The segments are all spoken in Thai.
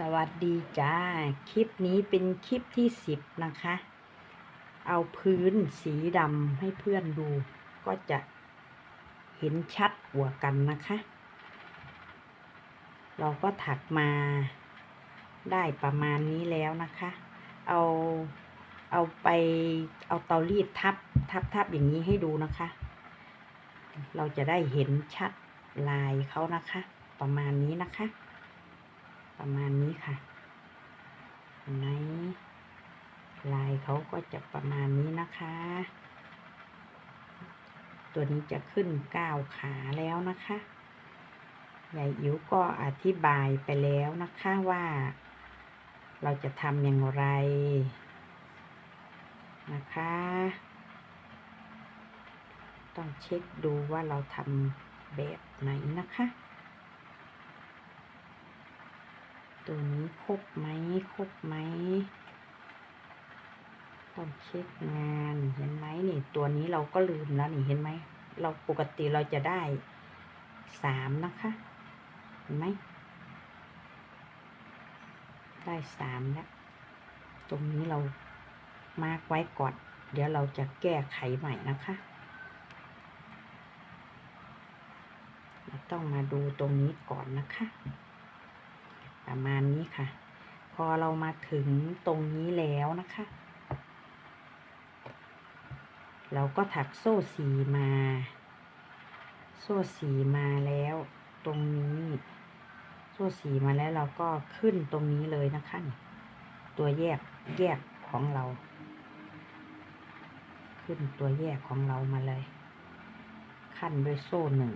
สวัสดีจ้า คลิปนี้เป็นคลิปที่สิบนะคะ เอาพื้นสีดำให้เพื่อนดู ก็จะเห็นชัดกว่ากันนะคะ เราก็ถักมาได้ประมาณนี้แล้วนะคะ เอาเอาไปเอาเตารีดทับทับทับอย่างนี้ให้ดูนะคะ เราจะได้เห็นชัดลายเขานะคะ ประมาณนี้นะคะ ประมาณนี้ค่ะเห็นไหมลายเขาก็จะประมาณนี้นะคะ ตัวนี้จะขึ้นก้าวขาแล้วนะคะยายอิ๋วก็อธิบายไปแล้วนะคะว่า เราจะทำอย่างไรนะคะ ต้องเช็คดูว่าเราทำแบบไหนนะคะ ตัวนี้ครบไหมครบไหมต้องเช็คงานเห็นไหมนี่ ตัวนี้เราก็ลืมแล้วนี่เห็นไหม เราปกติเราจะได้สามนะคะเห็นไหมได้สามแล้วตรงนี้เรามาร์กไว้ก่อน เดี๋ยวเราจะแก้ไขใหม่นะคะเราต้องมาดูตรงนี้ก่อนนะคะ ประมาณนี้ค่ะ พอเรามาถึงตรงนี้แล้วนะคะ เราก็ถักโซ่สีมา โซ่สีมาแล้ว ตรงนี้โซ่สีมาแล้วเราก็ขึ้นตรงนี้เลยนะคะตัวแยกแยกของเรา ขึ้นตัวแยกของเรามาเลย ขั้นด้วยโซ่หนึ่ง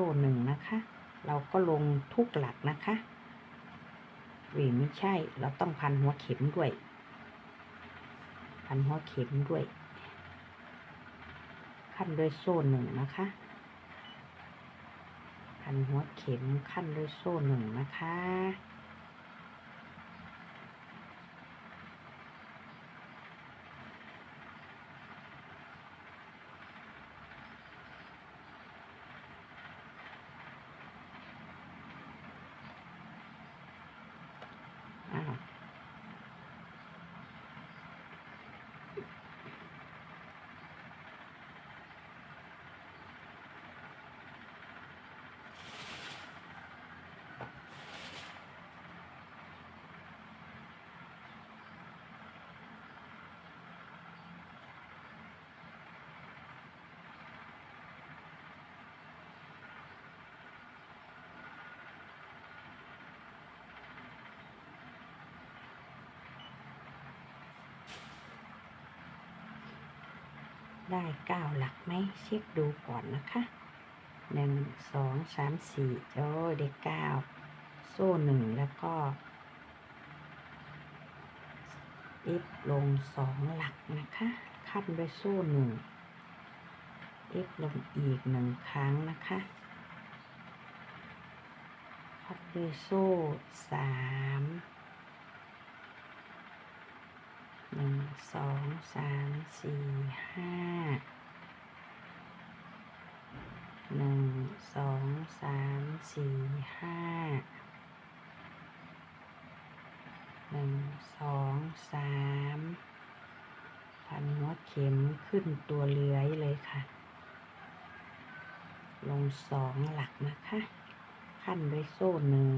โซ่หนึ่งนะคะ เราก็ลงทุกหลักนะคะหรือไม่ใช่ เราต้องพันหัวเข็มด้วย พันหัวเข็มด้วย ขั้นด้วยโซ่หนึ่งนะคะ พันหัวเข็มขั้นด้วยโซ่หนึ่งนะคะ อ้ ได้เก้าหลักไหมเช็คดูก่อนนะคะหนึ่งสองสามสี่โอ้ยได้เก้าโซ่หนึ่งแล้วก็อิฟลงสองหลักนะคะขั้นด้วยโซ่หนึ่งอิฟลงอีกหนึ่งครั้งนะคะคัดด้วยโซ่สาม หนึ่งสองสามสี่ห้าหนึ่งสองสามสี่ห้าหนึ่งสองสามพันหัวเข็มขึ้นตัวเลื้อยเลยค่ะ ลงสองหลักนะคะ ขั้นด้วยโซ่หนึ่ง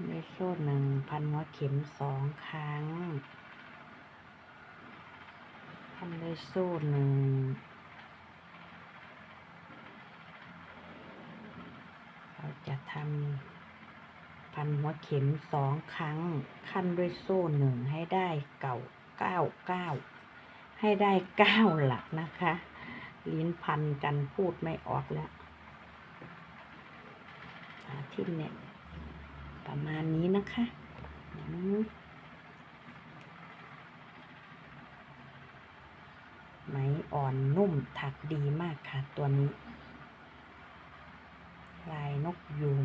ขั้นด้โซ่หนึ่งพันหัวเข็มสองครั้งขั้นด้วยโซ่หนึ่งเราจะทำพันหัวเข็มสองครั้ง ขั้นด้วยโซ่หนึ่งให้ได้เก่าเก้าเก้าให้ได้เก้าหลักนะคะ ลิ้นพันกันพูดไม่ออกแล้วทิตย์เนี่ย ประมาณนี้นะคะไหมอ่อนนุ่มถักดีมากค่ะตัวนี้ ลายนกยูง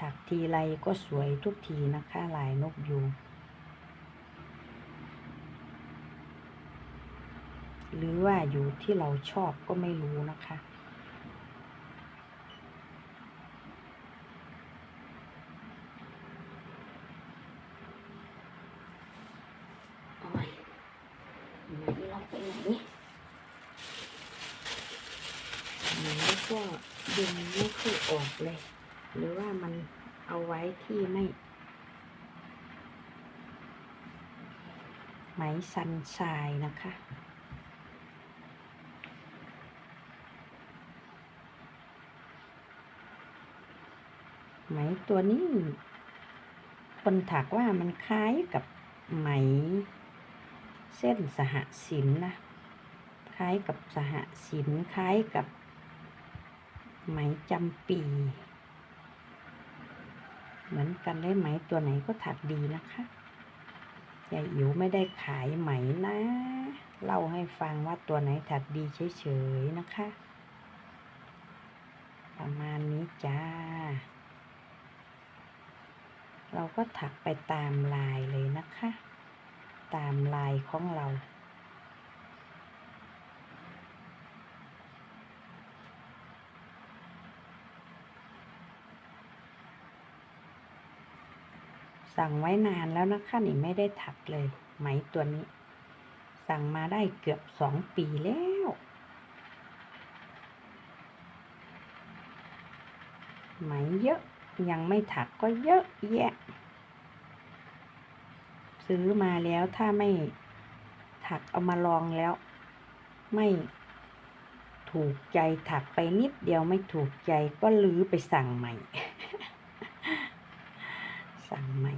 ถักทีไรก็สวยทุกทีนะคะ ลายนกยูงหรือว่าอยู่ที่เราชอบก็ไม่รู้นะคะ ดึงไม่ค่อยออกเลย หรือว่ามันเอาไว้ที่ไม่ ไหมซันชายนะคะ ไหมตัวนี้ คนถักว่ามันคล้ายกับไหมเส้นสหศิลป์นะ คล้ายกับสหศิลคล้ายกับ ไหมจำปี เหมือนกันได้ไหมตัวไหนก็ถักดีนะคะยายอิ๋วไม่ได้ขายไหมนะ เล่าให้ฟังว่าตัวไหนถักดีเฉยๆนะคะ ประมาณนี้จ้า เราก็ถักไปตามลายเลยนะคะ ตามลายของเรา สั่งไว้นานแล้วนะคะนี่ไม่ได้ถักเลยไหมตัวนี้ สั่งมาได้เกือบสองปีแล้วไหมเยอะยังไม่ถักก็เยอะแยะ ซื้อมาแล้วถ้าไม่ถักเอามาลองแล้ว ไม่ถูกใจถักไปนิดเดียวไม่ถูกใจก็ลื้อไปสั่งใหม่ สั่งใหม่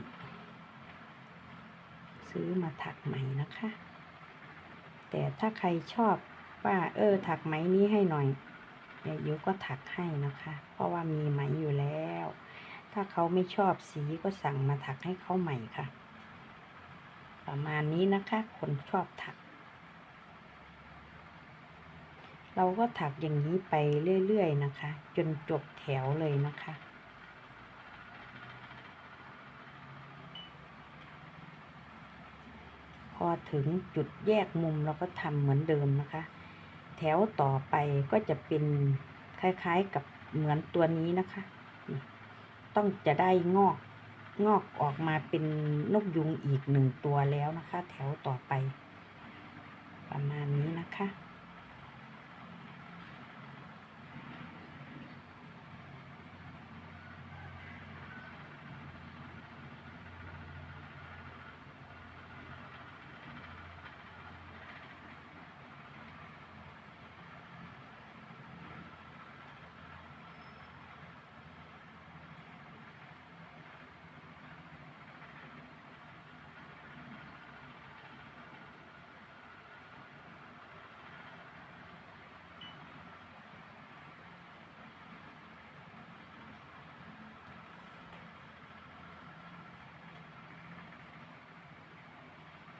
ซื้อมา ถักใหมนะคะ แต่ถ้าใครชอบว่าเออถักไหมนี้ให้หน่อยเดี๋ยวยุก็ถักให้นะคะ เพราะว่ามีไหมอยู่แล้ว ถ้าเขาไม่ชอบสีก็สั่งมาถักให้เขาใหม่ค่ะ ประมาณนี้นะคะ คนชอบถัก เราก็ถักอย่างนี้ไปเรื่อยๆนะคะ จนจบแถวเลยนะคะ พ อถึงจุดแยกมุมเราก็ทำเหมือนเดิมนะคะ แถวต่อไปก็จะเป็นคล้ายๆกับเหมือนตัวนี้นะคะ ต้องจะได้งอกงอกออกมาเป็นนกยุงอีกหนึ่งตัวแล้วนะคะ แถวต่อไป ประมาณนี้นะคะ